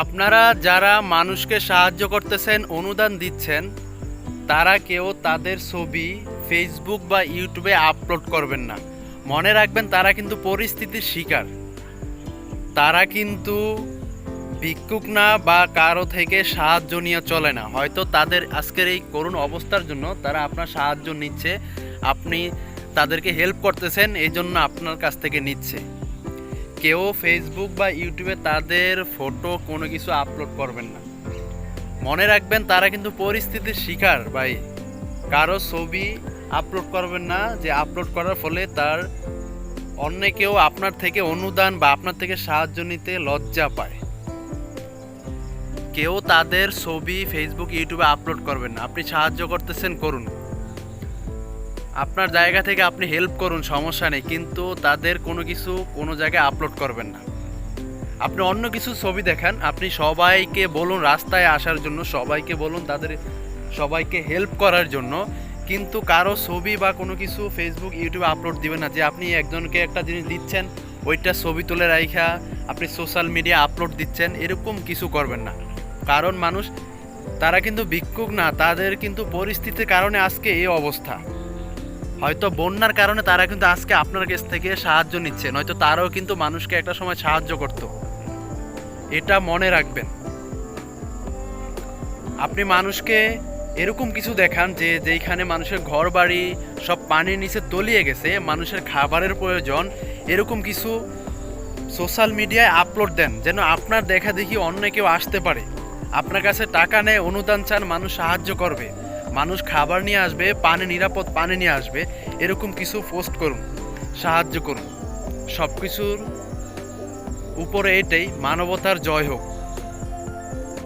আপনারা যারা মানুষকে সাহায্য করতেছেন, অনুদান দিচ্ছেন, তারা কেউ তাদের ছবি ফেসবুক বা ইউটিউবে আপলোড করবেন না। মনে রাখবেন, তারা কিন্তু পরিস্থিতির শিকার। তারা কিন্তু ভিক্ষুক না বা কারও থেকে সাহায্য নিয়ে চলে না। হয়তো তাদের আজকের এই করুণ অবস্থার জন্য তারা আপনার সাহায্য নিচ্ছে, আপনি তাদেরকে হেল্প করতেছেন এই জন্য আপনার কাছ থেকে নিচ্ছে। কেউ ফেসবুক বা ইউটিউবে তাদের ফটো কোনো কিছু আপলোড করবেন না। মনে রাখবেন তারা কিন্তু পরিস্থিতির শিকার ভাই। কারও ছবি আপলোড করবেন না, যে আপলোড করার ফলে তার অন্য কেউ আপনার থেকে অনুদান বা আপনার থেকে সাহায্য নিতে লজ্জা পায়। কেউ তাদের ছবি ফেসবুক ইউটিউবে আপলোড করবেন না। আপনি সাহায্য করতেছেন, করুন। আপনার জায়গা থেকে আপনি হেল্প করুন, সমস্যা নেই। কিন্তু তাদের কোনো কিছু কোনো জায়গায় আপলোড করবেন না। আপনি অন্য কিছু ছবি দেখান, আপনি সবাইকে বলুন, রাস্তায় আসার জন্য সবাইকে বলুন, তাদের সবাইকে হেল্প করার জন্য। কিন্তু কারও ছবি বা কোনো কিছু ফেসবুক ইউটিউবে আপলোড দিবেন না। যে আপনি একজনকে একটা জিনিস দিচ্ছেন, ওইটা ছবি তুলে রাইখা, আপনি সোশ্যাল মিডিয়া আপলোড দিচ্ছেন, এরকম কিছু করবেন না। কারণ মানুষ, তারা কিন্তু ভিক্ষুক না, তাদের কিন্তু পরিস্থিতির কারণে আজকে এই অবস্থা। হয়তো বন্যার কারণে তারা কিন্তু আজকে আপনার কাছ থেকে সাহায্য নিচ্ছে, নয়তো তারাও কিন্তু মানুষকে একটা সময় সাহায্য করত। এটা মনে রাখবেন। আপনি মানুষকে এরকম কিছু দেখান যে যেইখানে মানুষের ঘর বাড়ি সব পানির নিচে তলিয়ে গেছে, মানুষের খাবারের প্রয়োজন, এরকম কিছু সোশ্যাল মিডিয়ায় আপলোড দেন যেন আপনার দেখা দেখি অন্য কেউ আসতে পারে। আপনার কাছে টাকা নেয়, অনুদান চান, মানুষ সাহায্য করবে। মানুষ খাবার নিয়ে আসবে, পানি নিরাপদ পানি নিয়ে আসবে, এরকম কিছু পোস্ট করুন, সাহায্য করুন। সব কিছুর উপরে এটাই, মানবতার জয় হোক।